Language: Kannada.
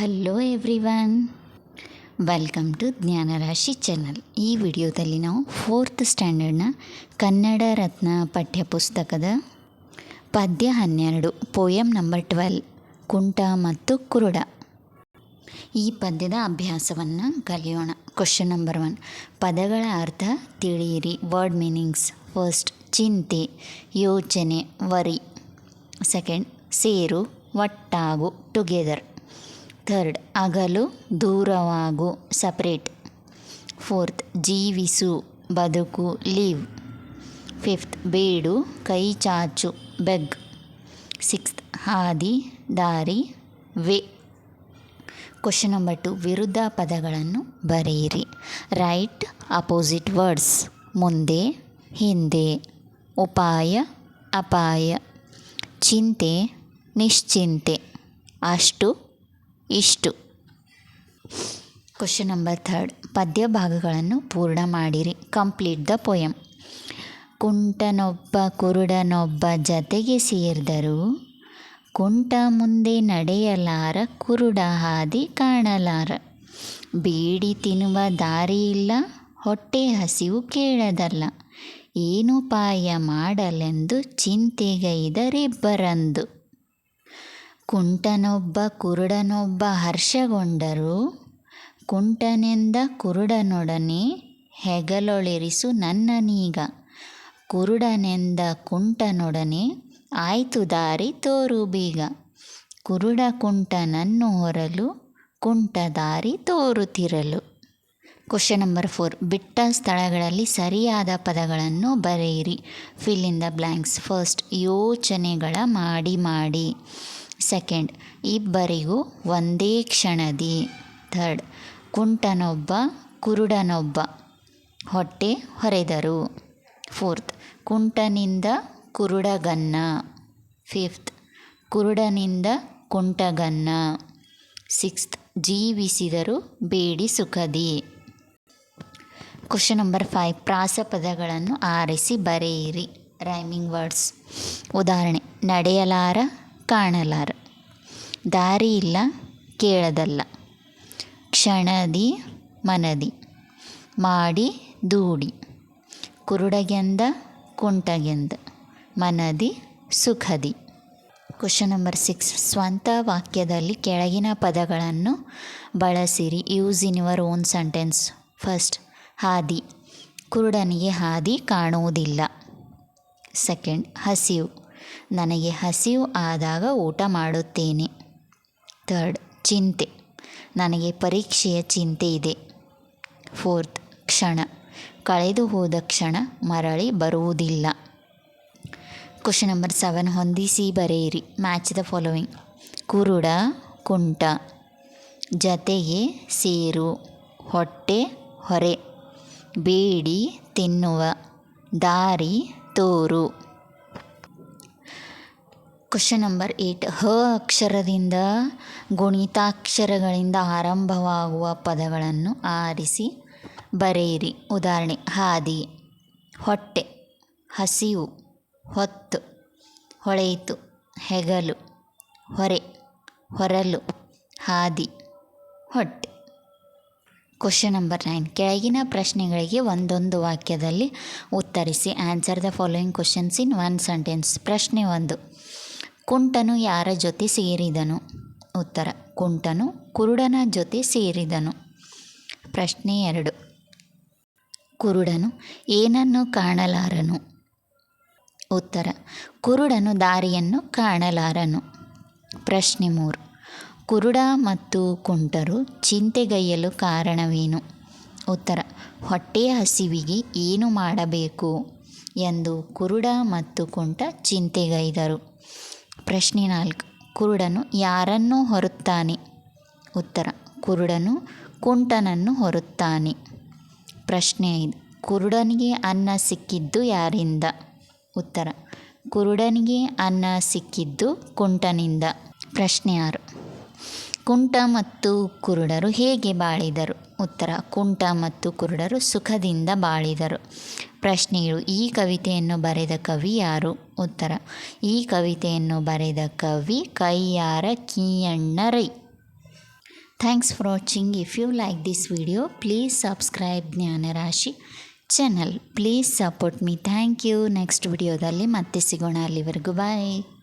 Hello everyone welcome to Jnanarashi channel ಈ ವಿಡಿಯೋದಲ್ಲಿ ನಾವು ಫೋರ್ತ್ ಸ್ಟ್ಯಾಂಡರ್ಡ್ನ ಕನ್ನಡ ರತ್ನ ಪಠ್ಯಪುಸ್ತಕದ ಪದ್ಯ ಹನ್ನೆರಡು ಪೋಯಮ್ ನಂಬರ್ ಟ್ವೆಲ್ ಕುಂಟ ಮತ್ತು ಕುರುಡ. ಈ ಪದ್ಯದ ಅಭ್ಯಾಸವನ್ನು ಕಲಿಯೋಣ. ಕ್ವಶನ್ ನಂಬರ್ ಒನ್ ಪದಗಳ ಅರ್ಥ ತಿಳಿಯಿರಿ. ವರ್ಡ್ ಮೀನಿಂಗ್ಸ್ ಫಸ್ಟ್ ಚಿಂತೆ, ಯೋಚನೆ, ವರಿ. ಸೆಕೆಂಡ್ ಸೇರು, ಒಟ್ಟಾಗು ಟುಗೆದರ್ ಥರ್ಡ್ ಅಗಲು, ದೂರವಾಗು ಸಪ್ರೇಟ್ ಫೋರ್ತ್ ಜೀವಿಸು, ಬದುಕು ಲೀವ್ ಫಿಫ್ತ್ ಬೇಡು, ಕೈ ಚಾಚು ಬೆಗ್ ಸಿಕ್ಸ್ತ್ ಹಾದಿ, ದಾರಿ, ವೇ. ಕ್ವಶನ್ ನಂಬರ್ ಟು ವಿರುದ್ಧ ಪದಗಳನ್ನು ಬರೆಯಿರಿ. ರೈಟ್ ಅಪೋಸಿಟ್ ವರ್ಡ್ಸ್ ಮುಂದೆ, ಹಿಂದೆ. ಉಪಾಯ, ಅಪಾಯ. ಚಿಂತೆ, ನಿಶ್ಚಿಂತೆ. ಅಷ್ಟು. ಇಷ್ಟು. ಕ್ವಶನ್ ನಂಬರ್ ಥರ್ಡ್ ಪದ್ಯ ಭಾಗಗಳನ್ನು ಪೂರ್ಣ ಮಾಡಿರಿ. ಕಂಪ್ಲೀಟ್ ದ ಪೊಯಮ್ ಕುಂಟನೊಬ್ಬ ಕುರುಡನೊಬ್ಬ ಜತೆಗೆ ಸೇರಿದರು ಕುಂಟ ಮುಂದೆ ನಡೆಯಲಾರ ಕುರುಡ ಹಾದಿ ಕಾಣಲಾರ. ಬೇಡಿ ತಿನ್ನುವ ದಾರಿ ಇಲ್ಲ, ಹೊಟ್ಟೆ ಹಸಿವು ಕೇಳದಲ್ಲ. ಏನುಪಾಯ ಮಾಡಲೆಂದು ಚಿಂತೆಗೈದರಿಬ್ಬರಂದು. ಕುಂಟನೊಬ್ಬ, ಕುರುಡನೊಬ್ಬ ಹರ್ಷಗೊಂಡರು. ಕುಂಟನೆಂದ ಕುರುಡನೊಡನೆ ಹೆಗಲೊಳಿರಿಸು ನನ್ನನೀಗ ಕುರುಡನೆಂದ ಕುಂಟನೊಡನೆ ಆಯ್ತು ದಾರಿ ತೋರು ಬೀಗ. ಕುರುಡ ಕುಂಟನನ್ನು ಹೊರಲು, ಕುಂಟ ದಾರಿ ತೋರುತ್ತಿರಲು ಕ್ವಶನ್ ನಂಬರ್ ಫೋರ್ ಬಿಟ್ಟ ಸ್ಥಳಗಳಲ್ಲಿ ಸರಿಯಾದ ಪದಗಳನ್ನು ಬರೆಯಿರಿ. Fill in the blanks first ಯೋಚನೆಗಳ ಮಾಡಿ ಮಾಡಿ. ಸೆಕೆಂಡ್ ಇಬ್ಬರಿಗೂ ಒಂದೇ ಕ್ಷಣದಿ. ಥರ್ಡ್ ಕುಂಟನೊಬ್ಬ, ಕುರುಡನೊಬ್ಬ. ಹೊಟ್ಟೆ ಹೊರೆದರು. ಫೋರ್ತ್ ಕುಂಟನಿಂದ ಕುರುಡಗನ್ನ. ಫಿಫ್ತ್ ಕುರುಡನಿಂದ ಕುಂಟಗನ್ನ. ಸಿಕ್ಸ್ತ್ ಜೀವಿಸಿದರು ಬೇಡಿ ಸುಖದಿ. ಕ್ವಶನ್ ನಂಬರ್ ಫೈವ್ ಪ್ರಾಸ ಪದಗಳನ್ನು ಆರಿಸಿ ಬರೆಯಿರಿ. ರೈಮಿಂಗ್ ವರ್ಡ್ಸ್ ಉದಾಹರಣೆ, ನಡೆಯಲಾರ ಕಾಣಲಾರ. ದಾರಿ ಇಲ್ಲ ಕೇಳದಲ್ಲ. ಕ್ಷಣದಿ, ಮನದಿ. ಮಾಡಿ, ದೂಡಿ. ಕುರುಡಗೆಂದ, ಕುಂಟಗೆಂದ. ಮನದಿ, ಸುಖದಿ. ಕ್ವಶನ್ ನಂಬರ್ ಸಿಕ್ಸ್ ಸ್ವಂತ ವಾಕ್ಯದಲ್ಲಿ ಕೆಳಗಿನ ಪದಗಳನ್ನು ಬಳಸಿರಿ. Use in your own sentence first ಹಾದಿ. ಕುರುಡನಿಗೆ ಹಾದಿ ಕಾಣುವುದಿಲ್ಲ. ಸೆಕೆಂಡ್ ಹಸಿವು. ನನಗೆ ಹಸಿವು ಆದಾಗ ಊಟ ಮಾಡುತ್ತೇನೆ. ಥರ್ಡ್, ಚಿಂತೆ. ನನಗೆ ಪರೀಕ್ಷೆಯ ಚಿಂತೆ ಇದೆ. ಫೋರ್ತ್, ಕ್ಷಣ. ಕಳೆದು ಹೋದ ಕ್ಷಣ ಮರಳಿ ಬರುವುದಿಲ್ಲ. ಕ್ವಶನ್ ನಂಬರ್ ಸೆವೆನ್, ಹೊಂದಿಸಿ ಬರೆಯಿರಿ. ಮ್ಯಾಚ್ ದ ಫಾಲೋವಿಂಗ್ ಕುರುಡ, ಕುಂಟ. ಜತೆಗೆ ಸೇರು, ಹೊಟ್ಟೆ, ಹೊರೆ. ಬೇಡಿ, ತಿನ್ನುವ. ದಾರಿ, ತೋರು. ಕ್ವಶನ್ ನಂಬರ್ ಏಯ್ಟ್ ಹ ಅಕ್ಷರದಿಂದ ಗುಣಿತಾಕ್ಷರಗಳಿಂದ ಆರಂಭವಾಗುವ ಪದಗಳನ್ನು ಆರಿಸಿ ಬರೆಯಿರಿ. ಉದಾಹರಣೆ, ಹಾದಿ, ಹೊಟ್ಟೆ, ಹಸಿವು, ಹೊತ್ತು, ಹೊಳೆಯಿತು, ಹೆಗಲು, ಹೊರೆ, ಹೊರಲು, ಹಾದಿ, ಹೊಟ್ಟೆ. ಕ್ವಶನ್ ನಂಬರ್ ನೈನ್ ಕೆಳಗಿನ ಪ್ರಶ್ನೆಗಳಿಗೆ ಒಂದೊಂದು ವಾಕ್ಯದಲ್ಲಿ ಉತ್ತರಿಸಿ. Answer the following questions in one sentence ಪ್ರಶ್ನೆ ಒಂದು. ಕುಂಟನು ಯಾರ ಜೊತೆ ಸೇರಿದನು? ಉತ್ತರ, ಕುಂಟನು ಕುರುಡನ ಜೊತೆ ಸೇರಿದನು. ಪ್ರಶ್ನೆ ಎರಡು. ಕುರುಡನು ಏನನ್ನು ಕಾಣಲಾರನು? ಉತ್ತರ, ಕುರುಡನು ದಾರಿಯನ್ನು ಕಾಣಲಾರನು. ಪ್ರಶ್ನೆ ಮೂರು. ಕುರುಡ ಮತ್ತು ಕುಂಟರು ಚಿಂತೆಗೈಯಲು ಕಾರಣವೇನು? ಉತ್ತರ, ಹೊಟ್ಟೆಯ ಹಸಿವಿಗೆ ಏನು ಮಾಡಬೇಕು? ಎಂದು ಕುರುಡ ಮತ್ತು ಕುಂಟ ಚಿಂತೆಗೈದರು. ಪ್ರಶ್ನೆ ನಾಲ್ಕು. ಕುರುಡನು ಯಾರನ್ನು ಹೊರುತ್ತಾನೆ? ಉತ್ತರ, ಕುರುಡನು ಕುಂಟನನ್ನು ಹೊರುತ್ತಾನೆ. ಪ್ರಶ್ನೆ ಐದು. ಕುರುಡನಿಗೆ ಅನ್ನ ಸಿಕ್ಕಿದ್ದು ಯಾರಿಂದ? ಉತ್ತರ, ಕುರುಡನಿಗೆ ಅನ್ನ ಸಿಕ್ಕಿದ್ದು ಕುಂಟನಿಂದ. ಪ್ರಶ್ನೆ ಆರು. ಕುಂಟ ಮತ್ತು ಕುರುಡರು ಹೇಗೆ ಬಾಳಿದರು? ಉತ್ತರ, ಕುಂಟ ಮತ್ತು ಕುರುಡರು ಸುಖದಿಂದ ಬಾಳಿದರು. ಪ್ರಶ್ನೆಯು, ಈ ಕವಿತೆಯನ್ನು ಬರೆದ ಕವಿ ಯಾರು? ಉತ್ತರ, ಈ ಕವಿತೆಯನ್ನು ಬರೆದ ಕವಿ Kayyara Kinhanna Rai thanks for watching. If you like this video, please subscribe Jnanarashi channel. Please support me. Thank you. Next ವಿಡಿಯೋದಲ್ಲಿ ಮತ್ತೆ ಸಿಗೋಣ. ಅಲ್ಲಿವರೆಗೂ ಬಾಯ್.